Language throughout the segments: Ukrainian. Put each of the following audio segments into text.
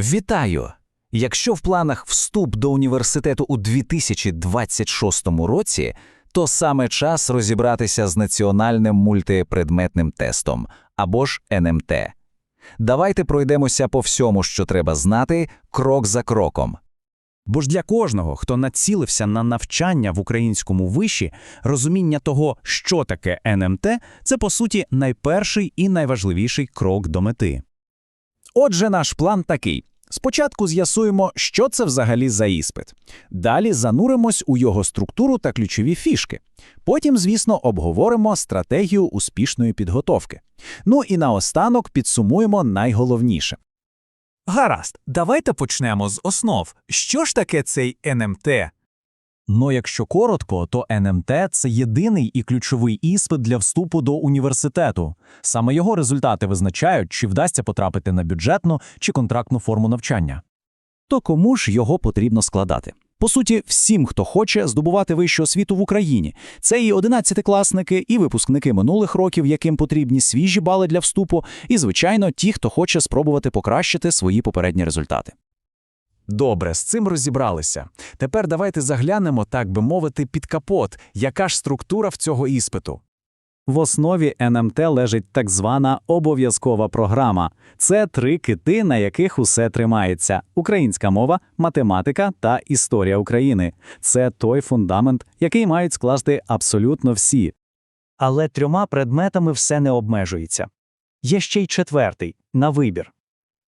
Вітаю! Якщо в планах вступ до університету у 2026 році, то саме час розібратися з національним мультипредметним тестом або ж НМТ. Давайте пройдемося по всьому, що треба знати, крок за кроком. Бо ж для кожного, хто націлився на навчання в українському виші, розуміння того, що таке НМТ, це по суті найперший і найважливіший крок до мети. Отже, наш план такий. Спочатку з'ясуємо, що це взагалі за іспит. Далі зануримось у його структуру та ключові фішки. Потім, звісно, обговоримо стратегію успішної підготовки. Ну і наостанок підсумуємо найголовніше. Гаразд, давайте почнемо з основ. Що ж таке цей НМТ? Ну, якщо коротко, то НМТ – це єдиний і ключовий іспит для вступу до університету. Саме його результати визначають, чи вдасться потрапити на бюджетну чи контрактну форму навчання. То кому ж його потрібно складати? По суті, всім, хто хоче здобувати вищу освіту в Україні. Це і одинадцятикласники, і випускники минулих років, яким потрібні свіжі бали для вступу, і, звичайно, ті, хто хоче спробувати покращити свої попередні результати. Добре, з цим розібралися. Тепер давайте заглянемо, так би мовити, під капот, яка ж структура в цього іспиту. В основі НМТ лежить так звана обов'язкова програма. Це три кити, на яких усе тримається: українська мова, математика та історія України. Це той фундамент, який мають скласти абсолютно всі. Але трьома предметами все не обмежується. Є ще й четвертий на вибір.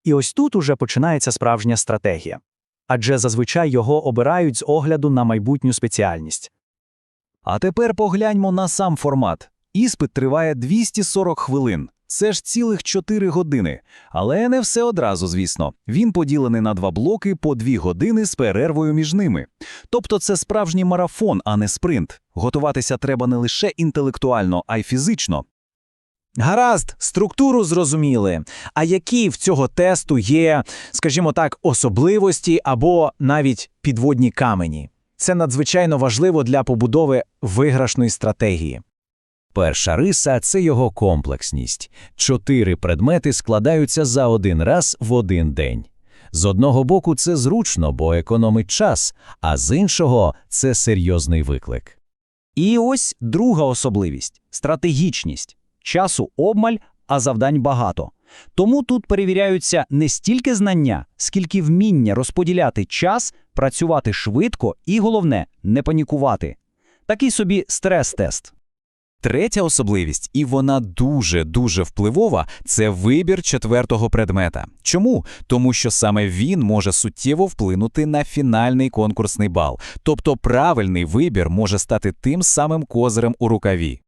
І ось тут уже починається справжня стратегія. Адже зазвичай його обирають з огляду на майбутню спеціальність. А тепер погляньмо на сам формат. Іспит триває 240 хвилин. Це ж цілих 4 години. Але не все одразу, звісно. Він поділений на два блоки по 2 години з перервою між ними. Тобто це справжній марафон, а не спринт. Готуватися треба не лише інтелектуально, а й фізично. Гаразд, структуру зрозуміли. А які в цього тесту є, скажімо так, особливості або навіть підводні камені? Це надзвичайно важливо для побудови виграшної стратегії. Перша риса це його комплексність. Чотири предмети складаються за один раз в один день. З одного боку, це зручно, бо економить час, а з іншого це серйозний виклик. І ось друга особливість стратегічність. Часу обмаль, а завдань багато. Тому тут перевіряються не стільки знання, скільки вміння розподіляти час, працювати швидко і, головне, не панікувати. Такий собі стрес-тест. Третя особливість, і вона дуже-дуже впливова, це вибір четвертого предмета. Чому? Тому що саме він може суттєво вплинути на фінальний конкурсний бал. Тобто правильний вибір може стати тим самим козирем у рукаві.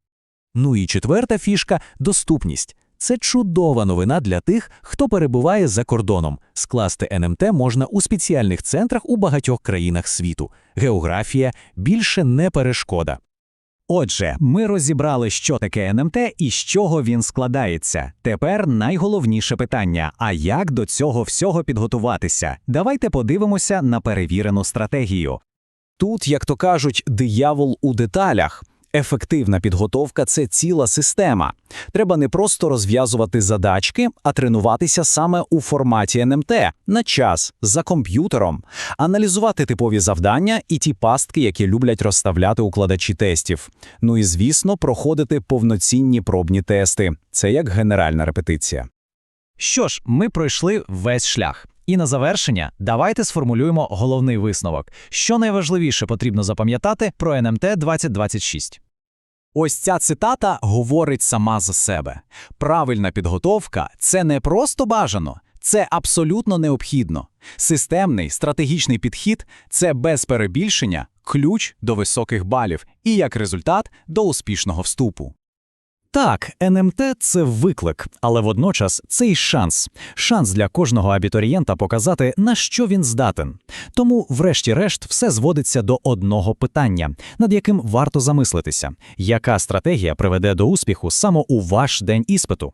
Ну і четверта фішка доступність. Це чудова новина для тих, хто перебуває за кордоном. Скласти НМТ можна у спеціальних центрах у багатьох країнах світу. Географія більше не перешкода. Отже, ми розібрали, що таке НМТ і з чого він складається. Тепер найголовніше питання: а як до цього всього підготуватися? Давайте подивимося на перевірену стратегію. Тут, як то кажуть, диявол у деталях. Ефективна підготовка це ціла система. Треба не просто розв'язувати задачки, а тренуватися саме у форматі НМТ на час за комп'ютером, аналізувати типові завдання і ті пастки, які люблять розставляти укладачі тестів. Ну і звісно, проходити повноцінні пробні тести. Це як генеральна репетиція. Що ж, ми пройшли весь шлях. І на завершення давайте сформулюємо головний висновок, що найважливіше потрібно запам'ятати про НМТ 2026. Ось ця цитата говорить сама за себе. Правильна підготовка це не просто бажано, це абсолютно необхідно. Системний стратегічний підхід це без перебільшення ключ до високих балів і як результат до успішного вступу. Так, НМТ це виклик, але водночас це й шанс. Шанс для кожного абітурієнта показати, на що він здатен. Тому, врешті-решт, все зводиться до одного питання, над яким варто замислитися: яка стратегія приведе до успіху саме у ваш день іспиту?